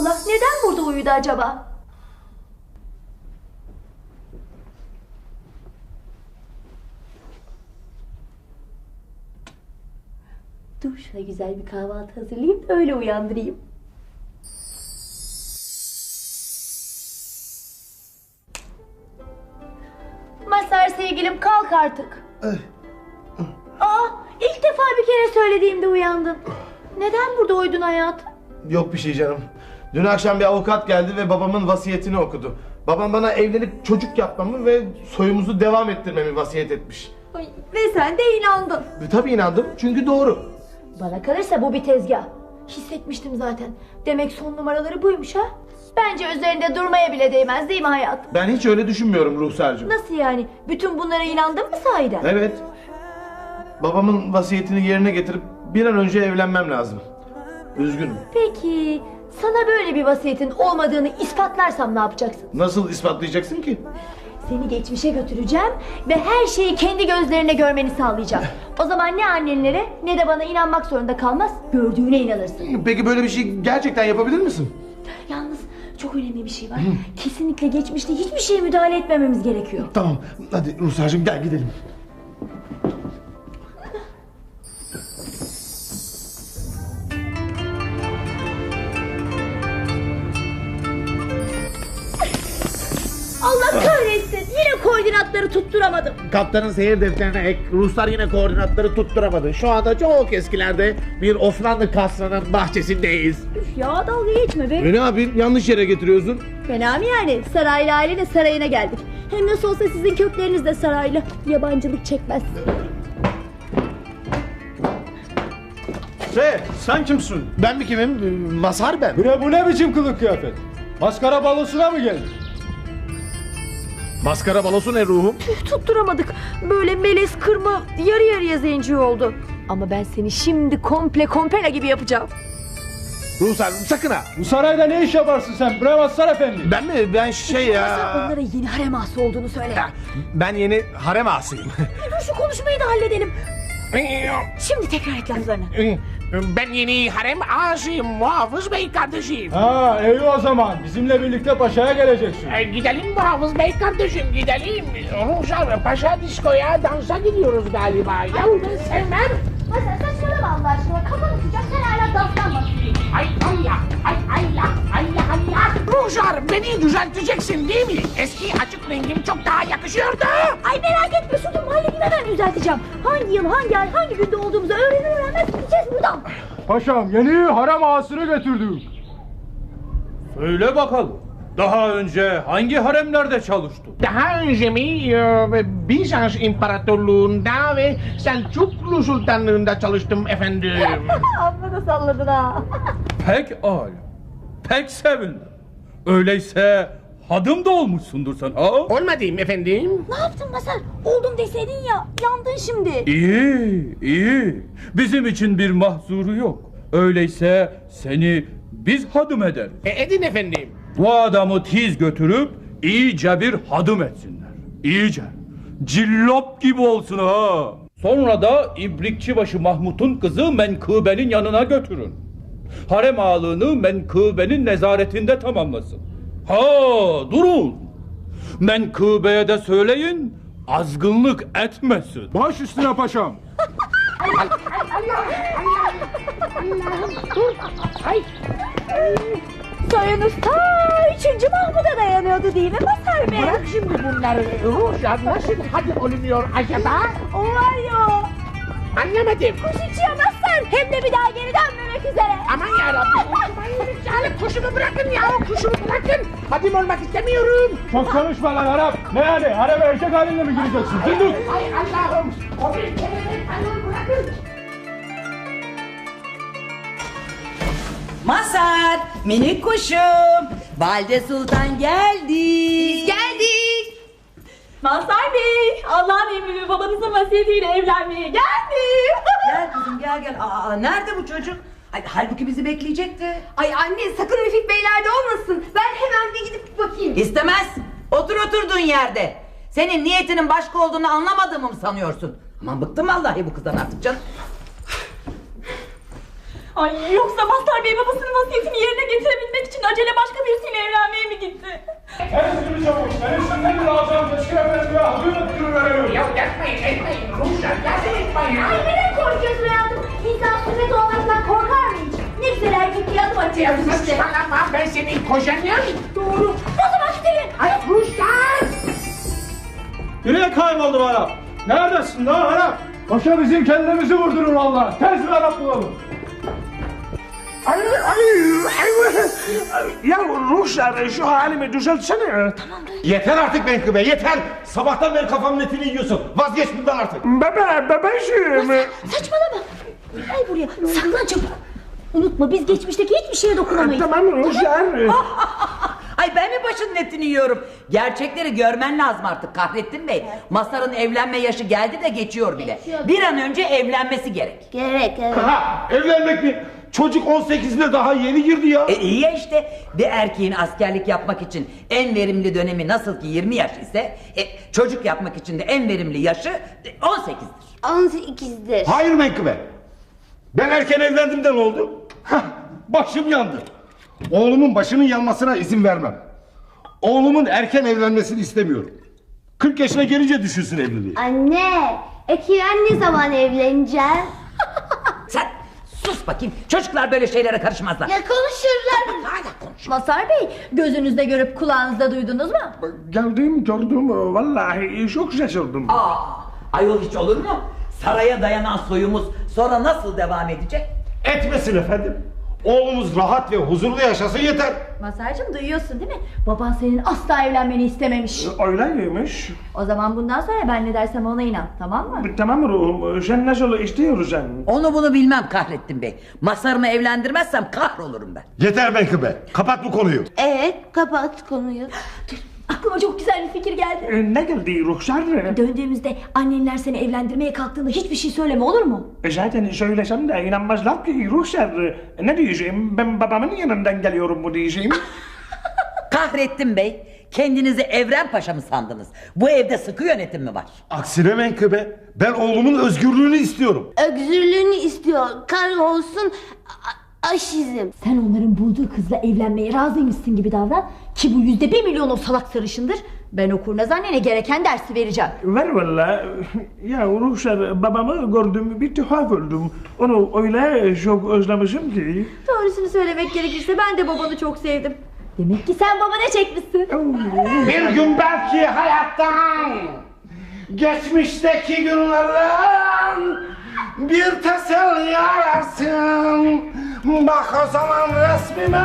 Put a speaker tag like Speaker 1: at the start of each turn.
Speaker 1: Allah neden burada uyudu acaba? Dur şuna güzel bir kahvaltı hazırlayayım da öyle uyandırayım. Masar sevgilim kalk artık. Aa ilk defa bir kere söylediğimde uyandın. Neden burada uyudun hayatım?
Speaker 2: Yok bir şey canım. Dün akşam bir avukat geldi ve babamın vasiyetini okudu. Babam bana evlenip çocuk yapmamı ve soyumuzu devam ettirmemi vasiyet etmiş.
Speaker 1: Ay, Ve sen de inandın.
Speaker 2: Ve tabii inandım çünkü doğru.
Speaker 1: Bana kalırsa bu bir tezgah. Hissetmiştim zaten. Demek son numaraları buymuş ha? Bence üzerinde durmaya bile değmez değil mi hayatım?
Speaker 2: Ben hiç öyle düşünmüyorum Ruhsar'cığım.
Speaker 1: Nasıl yani? Bütün bunlara inandın mı sahiden?
Speaker 2: Evet. Babamın vasiyetini yerine getirip bir an önce evlenmem lazım. Üzgünüm.
Speaker 1: Peki sana böyle bir vasiyetin olmadığını ispatlarsam ne yapacaksın?
Speaker 2: Nasıl ispatlayacaksın ki?
Speaker 1: Seni geçmişe götüreceğim ve her şeyi kendi gözlerine görmeni sağlayacağım. O zaman ne annenlere ne de bana inanmak zorunda kalmaz, gördüğüne inanırsın.
Speaker 2: Peki böyle bir şey gerçekten yapabilir misin?
Speaker 1: Yalnız çok önemli bir şey var. Kesinlikle geçmişte hiçbir şeye müdahale etmememiz gerekiyor.
Speaker 2: Tamam. Hadi Ruhsar'cığım gel gidelim.
Speaker 1: Koordinatları tutturamadım.
Speaker 3: Kaptanın seyir defterine ek. Ruslar yine koordinatları tutturamadı. Şu anda çok eskilerde bir Osmanlı kasrının bahçesindeyiz.
Speaker 1: Üf ya dalga geçme be.
Speaker 2: Ne yapayım? Yanlış yere getiriyorsun.
Speaker 1: Fena mı yani? Saraylı ailenin sarayına geldik. Hem nasıl olsa sizin kökleriniz de saraylı. Yabancılık çekmez.
Speaker 4: Şey, sen kimsin?
Speaker 2: Ben mi kimim? Mazhar ben.
Speaker 4: Bu ne, bu ne biçim kılık kıyafet? Maskara balosuna mı geldin?
Speaker 2: Maskara balosu ne ruhum?
Speaker 1: Tüh tutturamadık. Böyle melez kırma yarı yarıya zenci oldu. Ama ben seni şimdi komple kompela gibi yapacağım.
Speaker 2: Ruhsar sakın ha.
Speaker 4: Bu sarayda ne iş yaparsın sen Bre Mazhar Efendi?
Speaker 2: Ben mi? Ben şey
Speaker 1: Sen
Speaker 2: ya.
Speaker 1: onlara yeni harem ağası olduğunu söyle.
Speaker 2: Ben yeni harem ağasıyım.
Speaker 1: Dur şu konuşmayı da halledelim. Şimdi tekrar et laflarını.
Speaker 3: Ben yeni harem ağasıyım Muhafız Bey kardeşim.
Speaker 4: Ha iyi o zaman bizimle birlikte paşaya geleceksin.
Speaker 3: E, gidelim Muhafız Bey kardeşim gidelim. Ruhsar Paşa Disko'ya dansa gidiyoruz galiba. Ya ben sevmem.
Speaker 1: Hasan saçmalama Allah aşkına. Kafanı sıcak sen hala danstan
Speaker 3: beni düzelteceksin değil mi? Eski açık rengim çok daha yakışıyordu.
Speaker 1: Ay merak etme Sudum halledeyim hemen düzelteceğim. Hangi yıl, hangi ay, hangi günde olduğumuzu öğrenir öğrenmez gideceğiz buradan.
Speaker 4: Paşam yeni harem ağasını götürdük.
Speaker 5: Söyle bakalım. Daha önce hangi haremlerde çalıştın?
Speaker 3: Daha önce mi e, Bizans İmparatorluğu'nda ve Selçuklu Sultanlığı'nda çalıştım efendim.
Speaker 1: Amma da salladın ha.
Speaker 5: Pek âlâ. Pek sevindim. Öyleyse hadım da olmuşsundur sen ha?
Speaker 3: Olmadım efendim.
Speaker 1: ne yaptın Masar? Oldum deseydin ya. Yandın şimdi.
Speaker 5: İyi, iyi. Bizim için bir mahzuru yok. Öyleyse seni biz hadım ederiz.
Speaker 3: E, edin efendim.
Speaker 5: Bu adamı tiz götürüp iyice bir hadım etsinler. İyice. Cillop gibi olsun ha. Sonra da İbrikçibaşı Mahmut'un kızı Menkıbe'nin yanına götürün. Harem ağalığını Menkıbe'nin nezaretinde tamamlasın. Ha durun. Menkıbe'ye de söyleyin azgınlık etmesin.
Speaker 4: Baş üstüne paşam.
Speaker 1: Soyunuz ta 3. Mahmud'a dayanıyordu değil mi Masar Bey?
Speaker 3: Bırak şimdi bunları. Ruhsar nasıl hadi olunuyor acaba?
Speaker 1: O var ya.
Speaker 3: Anlamadım.
Speaker 1: Kuş uçuyor Masar. Hem de bir daha geri dönmemek üzere.
Speaker 3: Aman yarabbim. Yani kuşumu bırakın ya. Kuşumu bırakın. Hadim olmak istemiyorum.
Speaker 4: Çok konuşma lan Arap. Ne yani hareme erkek halinde mi gireceksin? Zındık.
Speaker 3: Ay Allah'ım. O bir kelebek ayol bırakın.
Speaker 6: Masar, minik kuşum. Valide Sultan geldi.
Speaker 7: Geldik. Mazhar Bey, Allah'ın emri ve babanızın vasiyetiyle evlenmeye geldim.
Speaker 6: Gel kızım gel gel. Aa, nerede bu çocuk? Ay, halbuki bizi bekleyecekti.
Speaker 7: Ay anne sakın Refik Beylerde olmasın. Ben hemen bir gidip bakayım.
Speaker 6: İstemez. Otur oturduğun yerde. Senin niyetinin başka olduğunu anlamadığımı mı sanıyorsun? Aman bıktım vallahi bu kızdan artık canım.
Speaker 7: Ay yoksa Mazhar Bey babasının vasiyetini yerine getirebilmek için acele başka birisiyle evlenmeye mi gitti?
Speaker 4: Kendisini çabuk. Benim senden bir alacağım. Eski efendim ya. Hadım ettiriverelim.
Speaker 3: Ya yapmayın etmeyin
Speaker 1: işte.
Speaker 3: Saçmalama ben senin kocanım.
Speaker 1: Doğru. O zaman gidelim.
Speaker 3: Ay Ruhsar.
Speaker 4: Nereye kayboldu bu Arap? Neredesin lan Arap? Paşa bizim kendimizi vurdurur valla. Tez bir Arap bulalım.
Speaker 3: Ay ay ay. Ya Ruhsar şu halimi düzeltsene.
Speaker 8: Yeter artık Menkıbe yeter. Sabahtan beri kafamın etini yiyorsun. Vazgeç bundan artık.
Speaker 3: Bebe bebeğim.
Speaker 1: Saçmalama. Gel buraya. Saklan Unutma biz geçmişteki hiçbir şeye dokunamayız.
Speaker 3: Tamam Ruhsar.
Speaker 6: Ay ben mi başının etini yiyorum? Gerçekleri görmen lazım artık Kahrettin Bey. Masar'ın evlenme yaşı geldi de geçiyor bile. Bir an önce evlenmesi gerek.
Speaker 1: Gerek evet.
Speaker 8: Ha, evlenmek mi? Çocuk 18'ine daha yeni girdi ya.
Speaker 6: E iyi ya işte bir erkeğin askerlik yapmak için en verimli dönemi nasıl ki 20 yaş ise e, çocuk yapmak için de en verimli yaşı e, 18'dir.
Speaker 1: 18'dir.
Speaker 8: Hayır Menkıbe. Ben erken evlendim de ne oldu? Başım yandı. Oğlumun başının yanmasına izin vermem. Oğlumun erken evlenmesini istemiyorum. 40 yaşına gelince düşünsün evliliği.
Speaker 1: Anne, Ekiren ne zaman evleneceğiz?
Speaker 6: Sen sus bakayım çocuklar böyle şeylere karışmazlar.
Speaker 1: Ya konuşurlar.
Speaker 6: Hala konuş.
Speaker 1: Masar Bey, gözünüzde görüp kulağınızda duydunuz mu?
Speaker 3: Geldim gördüm vallahi çok şaşırdım.
Speaker 6: Aa, ayol hiç olur mu? Saraya dayanan soyumuz sonra nasıl devam edecek?
Speaker 8: Etmesin efendim. Oğlumuz rahat ve huzurlu yaşasın yeter.
Speaker 1: Masarcığım duyuyorsun değil mi? Baban senin asla evlenmeni istememiş.
Speaker 3: Öyleymiş.
Speaker 1: O zaman bundan sonra ben ne dersem ona inan, tamam mı?
Speaker 3: Tamam ruhum sen nasıl istiyorsan.
Speaker 6: Onu bunu bilmem Kahrettin Bey. Masarımı evlendirmezsem kahrolurum ben.
Speaker 8: Yeter Menkıbe. Kapat bu konuyu.
Speaker 1: Evet, kapat konuyu. Dur, aklıma çok güzel bir fikir geldi.
Speaker 3: E, ne geldi ruhsar?
Speaker 1: Döndüğümüzde annenler seni evlendirmeye kalktığında hiçbir şey söyleme olur mu?
Speaker 3: E, Zaten söylesem de inanmazlar ki ruhsar. E, Ne diyeceğim ben babamın yanından geliyorum mu diyeceğim.
Speaker 6: Kahrettin Bey, kendinizi Evren Paşa mı sandınız? Bu evde sıkı yönetim mi var?
Speaker 8: Aksine Menkıbe. Ben oğlumun özgürlüğünü istiyorum.
Speaker 9: Özgürlüğünü istiyor. Kar olsun aşizm.
Speaker 1: Sen onların bulduğu kızla evlenmeye razıymışsın gibi davran ki bu yüzde bir milyon o salak sarışındır. Ben o kurnaz annene gereken dersi vereceğim.
Speaker 3: Ver valla. Ya ruhsar babamı gördüm bir tuhaf oldum. Onu öyle çok özlemişim ki.
Speaker 1: Doğrusunu söylemek gerekirse ben de babanı çok sevdim. Demek ki sen babana çekmişsin.
Speaker 8: Bir gün belki hayattan geçmişteki günlerden bir teselli ararsın. Bak o zaman resmime.